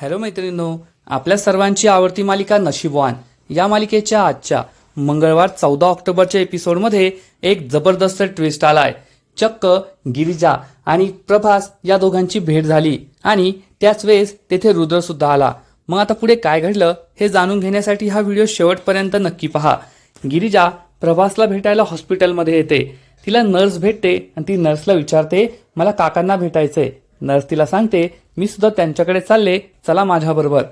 Hello मैत्रिणींनो आपल्या सर्वांची आवडती मालिका नशीबवान. या मालिकेच्या आजच्या मंगळवार चौदा ऑक्टोबरच्या एपिसोडमध्ये एक जबरदस्त ट्विस्ट आलाय. चक्क गिरिजा आणि प्रभास या दोघांची भेट झाली आणि त्याच वेळेस तेथे रुद्र सुद्धा आला. मग आता पुढे काय घडलं हे जाणून घेण्यासाठी हा व्हिडिओ शेवटपर्यंत नक्की पहा. गिरिजा प्रभासला भेटायला हॉस्पिटलमध्ये येते. तिला नर्स भेटते आणि ती नर्सला विचारते मला काकांना भेटायचंय. नर्स तिला सांगते मी सुद्धा त्यांच्याकडे चालले चला माझ्याबरोबर.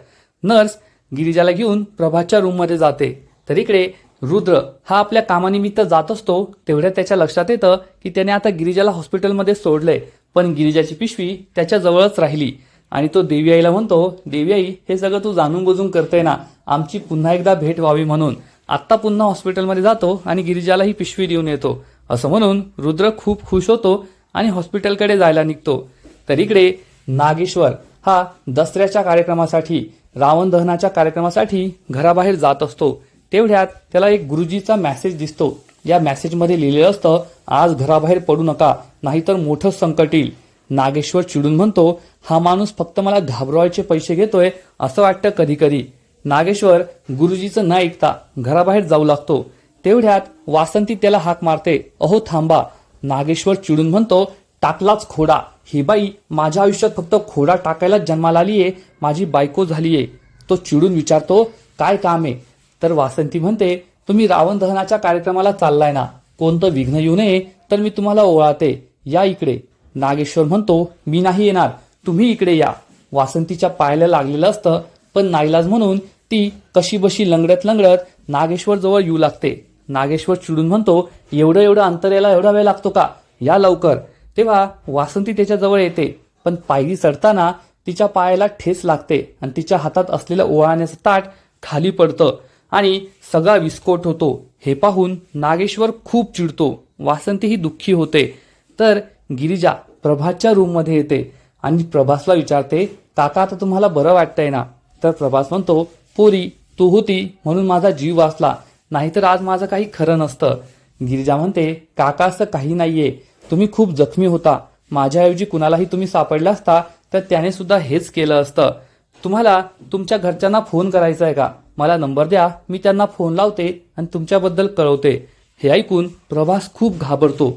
नर्स गिरिजाला घेऊन प्रभाच्या रूममध्ये जाते. तर इकडे रुद्र हा आपल्या कामानिमित्त जात असतो तेवढ्या त्याच्या लक्षात येतं की त्याने आता गिरिजाला हॉस्पिटलमध्ये सोडलंय. पण गिरिजाची पिशवी त्याच्या जवळच राहिली. आणि तो देवी आईला म्हणतो देवी आई हे सगळं तू जाणून बुजून करते ना? आमची पुन्हा एकदा भेट व्हावी म्हणून. आत्ता पुन्हा हॉस्पिटलमध्ये जातो आणि गिरिजाला ही पिशवी देऊन येतो. असं म्हणून रुद्र खूप खुश होतो आणि हॉस्पिटलकडे जायला निघतो. तर इकडे नागेश्वर हा दसऱ्याच्या कार्यक्रमासाठी रावण दहनाच्या कार्यक्रमासाठी घराबाहेर जात असतो. तेवढ्यात त्याला एक गुरुजीचा मेसेज दिसतो. या मेसेजमध्ये लिहिलेलं असतं आज घराबाहेर पडू नका नाहीतर मोठं संकट येईल. नागेश्वर चिडून म्हणतो हा माणूस फक्त मला घाबरवायचे पैसे घेतोय असं वाटतं कधी कधी नागेश्वर गुरुजीचं न ऐकता घराबाहेर जाऊ लागतो. तेवढ्यात वासंती त्याला हाक मारते अहो थांबा. नागेश्वर चिडून म्हणतो टाकलाच खोडा ही बाई माझ्या आयुष्यात फक्त खोडा टाकायला जन्माला आली आहे. माझी बायको झाली आहे. तो चिडून विचारतो काय काम आहे? तर वासंती म्हणते तुम्ही रावण दहनाच्या कार्यक्रमाला चाललाय ना. कोणतं विघ्न येऊ नये तर मी तुम्हाला ओळाते. या इकडे. नागेश्वर म्हणतो मी नाही येणार. तुम्ही इकडे या. वासंतीच्या पायाला लागलेलं असतं पण नाईलाज म्हणून ती कशी बशी लंगडत लंगडत नागेश्वर जवळ येऊ लागते. नागेश्वर चिडून म्हणतो एवढं एवढं अंतर यायला एवढा वेळ लागतो का? या लवकर. तेव्हा वासंती त्याच्याजवळ येते पण पायरी चढताना तिच्या पायाला ठेस लागते आणि तिच्या हातात असलेलं ओवाळण्याचं ताट खाली पडतं आणि सगळा विस्फोट होतो. हे पाहून नागेश्वर खूप चिडतो. वासंती ही दुःखी होते. तर गिरिजा प्रभासच्या रूममध्ये येते आणि प्रभासला विचारते काका आता तुम्हाला बरं वाटतंय ना? तर प्रभास म्हणतो पोरी तू होती म्हणून माझा जीव वाचला. नाहीतर आज माझं काही खरं नसतं. गिरिजा म्हणते काका असं काही नाहीये. तुम्ही खूप जखमी होता. माझ्याऐवजी कुणालाही तुम्ही सापडला असता तर त्याने सुद्धा हेच केलं असतं. तुम्हाला तुमच्या घरच्यांना फोन करायचा आहे का? मला नंबर द्या मी त्यांना फोन लावते आणि तुमच्याबद्दल कळवते. हे ऐकून प्रभास खूप घाबरतो.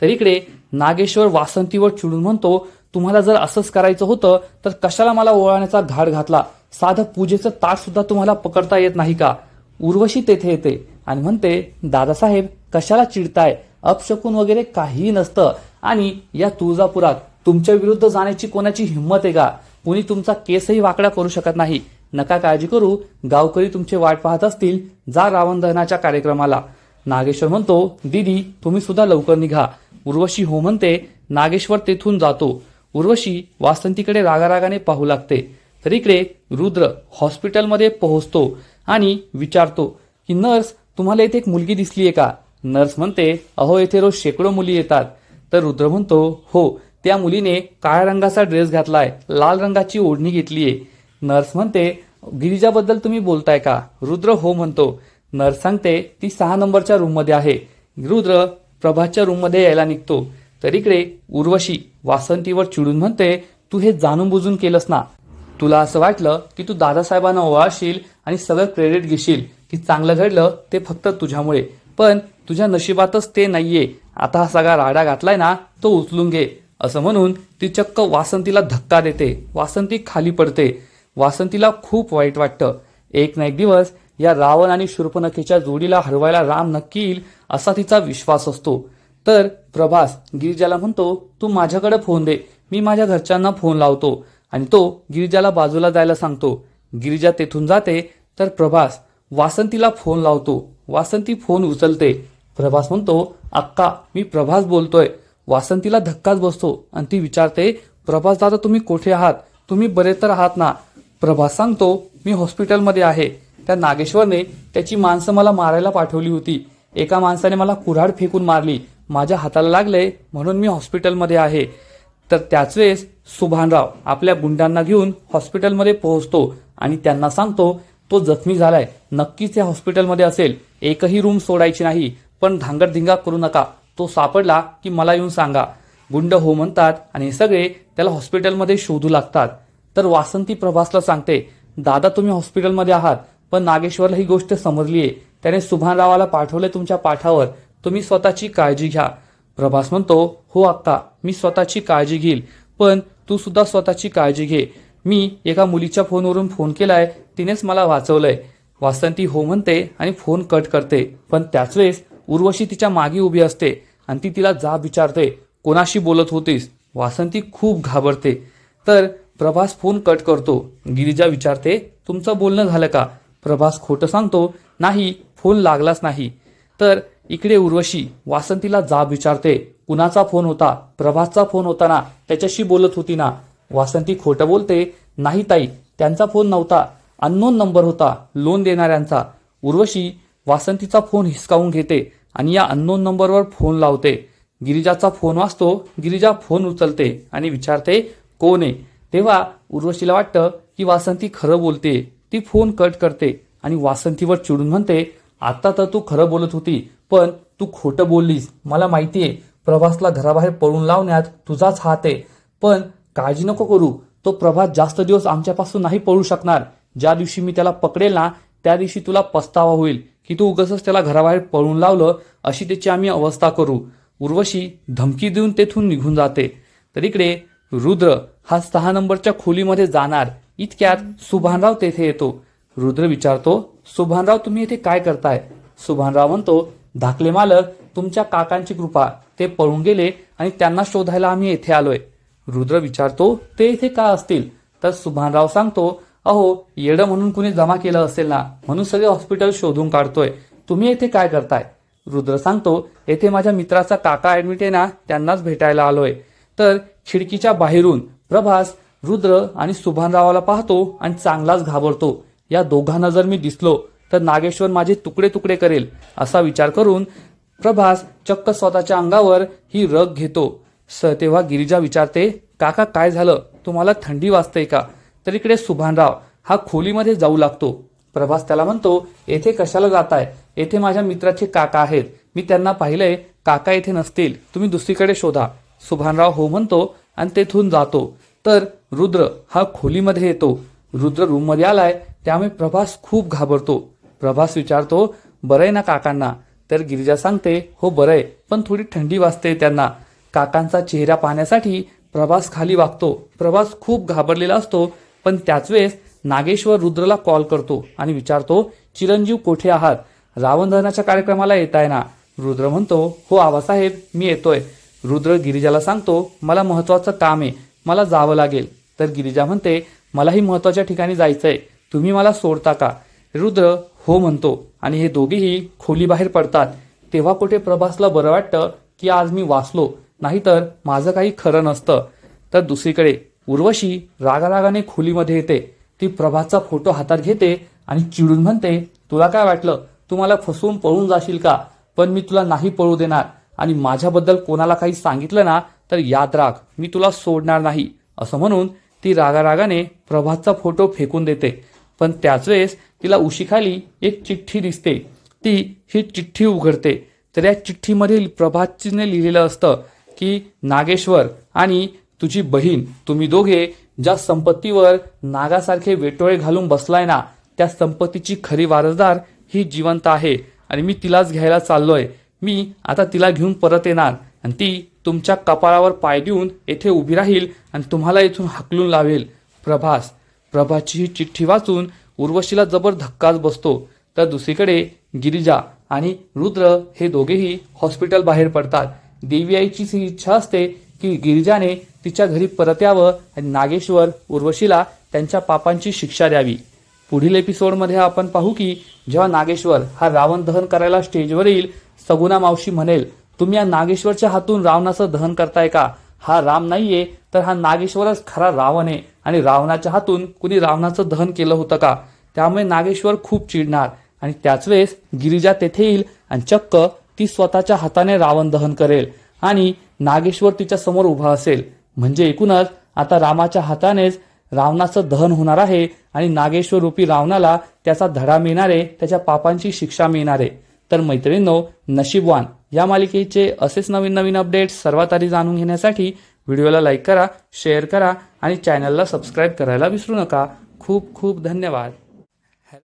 तर इकडे नागेश्वर वासंतीवर चिडून म्हणतो तुम्हाला जर असंच करायचं होतं तर कशाला मला ओळाण्याचा घाट घातला? साधं पूजेचं ताट सुद्धा तुम्हाला पकडता येत नाही का? उर्वशी तेथे येते आणि म्हणते दादासाहेब कशाला चिडताय? अपशकून वगैरे काहीही नसतं. आणि या तुळजापुरात तुमच्या विरुद्ध जाण्याची कोणाची हिंमत आहे का? कुणी तुमचा केसही वाकडा करू शकत नाही. नका काळजी करू. गावकरी तुमचे वाट पाहत असतील. जा रावण दहनाच्या कार्यक्रमाला. नागेश्वर म्हणतो दीदी तुम्ही सुद्धा लवकर निघा. उर्वशी हो म्हणते नागेश्वर तेथून जातो. उर्वशी वासंतीकडे रागारागाने पाहू लागते. तर इकडे रुद्र हॉस्पिटलमध्ये पोहोचतो आणि विचारतो की नर्स तुम्हाला इथे एक मुलगी दिसलीये का? नर्स म्हणते अहो येथे रोज शेकडो मुली येतात. तर रुद्र म्हणतो हो त्या मुलीने काळ्या रंगाचा ड्रेस घातलाय लाल रंगाची ओढणी घेतलीये. नर्स म्हणते गिरिजाबद्दल तुम्ही बोलताय का? रुद्र हो म्हणतो नर्स सांगते ती सहा नंबरच्या रूममध्ये आहे. रुद्र प्रभाच्या रूममध्ये यायला निघतो. तर इकडे उर्वशी वासंतीवर चिडून म्हणते तू हे जाणून बुजून केलंस ना? तुला असं वाटलं की तू दादासाहेबांना ओवाळशील आणि सगळं क्रेडिट घेशील की चांगलं घडलं ते फक्त तुझ्यामुळे. पण तुझ्या नशिबातच ते नाहीये. आता हा सगळा राडा घातलाय ना तो उचलून घे. असं म्हणून ती चक्क वासंतीला धक्का देते. वासंती खाली पडते. वासंतीला खूप वाईट वाटतं. एक ना एक दिवस या रावण आणि शूर्पनखेच्या जोडीला हरवायला राम नक्की येईल असा तिचा विश्वास असतो. तर प्रभास गिरिजाला म्हणतो तू माझ्याकडे फोन दे. मी माझ्या घरच्यांना फोन लावतो. आणि तो गिरिजाला बाजूला जायला सांगतो. गिरिजा तेथून जाते. तर प्रभास वासंतीला फोन लावतो. वासंती फोन उचलते. प्रभास म्हणतो अक्का मी प्रभास बोलतोय. वासंतीला धक्काच बसतो आणि ती विचारते प्रभास दादा तुम्ही कोठे आहात? तुम्ही बरे तर आहात ना? प्रभास सांगतो मी हॉस्पिटलमध्ये आहे. त्या नागेश्वरने त्याची माणसं मला मारायला पाठवली होती. एका माणसाने मला कुऱ्हाड फेकून मारली. माझ्या हाताला लागले म्हणून मी हॉस्पिटलमध्ये आहे. तर त्याच वेळेस सुभानराव आपल्या गुंडांना घेऊन हॉस्पिटलमध्ये पोहोचतो आणि त्यांना सांगतो तो जखमी झालाय. नक्कीच या हॉस्पिटलमध्ये असेल. एकही रूम सोडायची नाही. पण धांगडधिंगा करू नका. तो सापडला की मला येऊन सांगा. गुंड हो म्हणतात आणि हे सगळे त्याला हॉस्पिटलमध्ये शोधू लागतात. तर वासंती प्रभासला सांगते दादा तुम्ही हॉस्पिटलमध्ये आहात पण नागेश्वरला ही गोष्ट समजली आहे त्याने सुभानरावाला पाठवले तुमच्या पाठावर. तुम्ही स्वतःची काळजी घ्या. प्रभास म्हणतो हो आत्ता मी स्वतःची काळजी घेईल पण तू सुद्धा स्वतःची काळजी घे. मी एका मुलीच्या फोनवरून फोन केलाय तिनेच मला वाचवलंय. वासंती हो म्हणते आणि फोन कट करते. पण त्याच वेळेस उर्वशी तिच्यामागे उभी असते आणि ती तिला जाब विचारते कोणाशी बोलत होतीस? वासंती खूप घाबरते. तर प्रभास फोन कट करतो. गिरिजा विचारते तुमचं बोलणं झालं का? प्रभास खोटं सांगतो नाही फोन लागलाच नाही. तर इकडे उर्वशी वासंतीला जाब विचारते कुणाचा फोन होता? प्रभासचा फोन होता ना? त्याच्याशी बोलत होती ना? वासंती खोटं बोलते नाही ताई त्यांचा फोन नव्हता. अननोन नंबर होता लोन देणाऱ्यांचा. उर्वशी वासंतीचा फोन हिसकावून घेते आणि या अननोन नंबरवर फोन लावते. गिरिजाचा फोन वाचतो गिरिजा फोन उचलते आणि विचारते कोण आहे? तेव्हा उर्वशीला वाटतं की वासंती खरं बोलते. ती फोन कट करते आणि वासंतीवर चिडून म्हणते आता तर तू खरं बोलत होती पण तू खोटं बोललीस. मला माहिती आहे प्रभासला घराबाहेर पळून लावण्यात तुझाच हात आहे. पण काळजी नको करू. तो प्रभास जास्त दिवस आमच्यापासून नाही पळू शकणार. ज्या दिवशी मी त्याला पकडेल ना त्या दिवशी तुला पस्तावा होईल की तू उगसच त्याला घराबाहेर पळून लावलं अशी त्याची आम्ही अवस्था करू. उर्वशी धमकी देऊन तेथून निघून जाते. तर इकडे रुद्र हा सहा नंबरच्या खोलीमध्ये जाणार. इतक्यात सुभानराव तेथे येतो. रुद्र विचारतो सुभानराव तुम्ही इथे काय करताय? सुभानराव म्हणतो धाकले मालक तुमच्या काकांची कृपा. ते पळून गेले आणि त्यांना शोधायला आम्ही येथे आलोय. रुद्र विचारतो ते इथे का असतील? तर सुभानराव सांगतो अहो येडं म्हणून कुणी जमा केलं असेल ना म्हणून सगळे हॉस्पिटल शोधून काढतोय. तुम्ही येथे काय करताय? रुद्र सांगतो येथे माझ्या मित्राचा काका ऍडमिट आहे ना त्यांनाच भेटायला आलोय. तर खिडकीच्या बाहेरून प्रभास रुद्र आणि सुभानरावाला पाहतो आणि चांगलाच घाबरतो. या दोघांना जर मी दिसलो तर नागेश्वर माझे तुकडे तुकडे करेल असा विचार करून प्रभास चक्क स्वतःच्या अंगावर ही रग घेतो. स तेव्हा गिरिजा विचारते काका काय झालं? तुम्हाला थंडी वाजते का? तर इकडे सुभानराव हा खोलीमध्ये जाऊ लागतो. प्रभास त्याला म्हणतो येथे कशाला जाताय? येथे माझ्या मित्राचे काका आहेत. मी त्यांना पाहिलंय काका येथे नसतील. तुम्ही दुसरीकडे शोधा. सुभानराव हो म्हणतो आणि तेथून जातो. तर रुद्र हा खोलीमध्ये येतो. रुद्र रूममध्ये आलाय त्यामुळे प्रभास खूप घाबरतो. प्रभास विचारतो बरं आहे ना काकांना? तर गिरिजा सांगते हो बरं आहे पण थोडी थंडी वाजते त्यांना. काकांचा चेहरा पाहण्यासाठी प्रभास खाली वागतो. प्रभास खूप घाबरलेला असतो. पण त्याच वेळेस नागेश्वर रुद्रला कॉल करतो आणि विचारतो चिरंजीव कोठे आहात? रावण दहनाच्या कार्यक्रमाला येत आहे ना? रुद्र म्हणतो हो आवासाहेब मी येतोय. रुद्र गिरिजाला सांगतो मला महत्वाचं काम आहे मला जावं लागेल. तर गिरिजा म्हणते मलाही महत्त्वाच्या ठिकाणी जायचंय तुम्ही मला सोडता का? रुद्र हो म्हणतो आणि हे दोघेही खोली बाहेर पडतात. तेव्हा कुठे प्रभासला बरं वाटतं की आज मी वाचलो नाहीतर माझं काही खरं नसतं. तर दुसरीकडे उर्वशी रागारागाने खोलीमध्ये येते. ती प्रभातचा फोटो हातात घेते आणि चिडून म्हणते तुला काय वाटलं? तू मला फसवून पळून जाशील का? पण मी तुला नाही पळू देणार. आणि माझ्याबद्दल कोणाला काही सांगितलं ना तर याद राख मी तुला सोडणार नाही. असं म्हणून ती रागारागाने प्रभातचा फोटो फेकून देते. पण त्याच वेळेस तिला उशीखाली एक चिठ्ठी दिसते. ती ही चिठ्ठी उघडते. तर या चिठ्ठीमध्ये प्रभातचीने लिहिलेलं असतं की नागेश्वर आणि तुझी बहीण तुम्ही दोघे ज्या संपत्तीवर नागासारखे वेटोळे घालून बसलाय ना त्या संपत्तीची खरी वारसदार ही जिवंत आहे आणि मी तिलाच घ्यायला चाललोय. मी आता तिला घेऊन परत येणार आणि ती तुमच्या कपाळावर पाय देऊन येथे उभी राहील आणि तुम्हाला इथून हाकलून लावेल. प्रभास प्रभाची ही चिठ्ठी वाचून उर्वशीला जबर धक्काच बसतो. तर दुसरीकडे गिरिजा आणि रुद्र हे दोघेही हॉस्पिटल बाहेर पडतात. देवी आईची ही इच्छा असते की गिरिजाने तिच्या घरी परत यावं आणि नागेश्वर उर्वशीला त्यांच्या पापांची शिक्षा द्यावी. पुढील एपिसोडमध्ये आपण पाहू की जेव्हा नागेश्वर हा रावण दहन करायला स्टेजवर येईल सगुना मावशी म्हणेल तुम्ही या नागेश्वरच्या हातून रावणाचं दहन करताय का? हा राम नाहीये तर हा नागेश्वरच खरा रावण आहे आणि रावणाच्या हातून कुणी रावणाचं दहन केलं होतं का? त्यामुळे नागेश्वर खूप चिडणार आणि त्याच वेळेस गिरिजा तेथे येईल आणि चक्क ती स्वतःच्या हाताने रावण दहन करेल आणि नागेश्वर तिच्या समोर उभा असेल. म्हणजे एकूणच आता रामाच्या हातानेच रावणाचं दहन होणार आहे आणि नागेश्वर रूपी रावणाला त्याचा धडा मिळणारे त्याच्या पापांची शिक्षा मिळणारे. तर मैत्रिणींनो नशीबवान या मालिकेचे असेच नवीन नवीन अपडेट्स सर्वात आधी जाणून घेण्यासाठी व्हिडिओला लाईक करा शेअर करा आणि चॅनलला सबस्क्राईब करायला विसरू नका. खूप खूप धन्यवाद.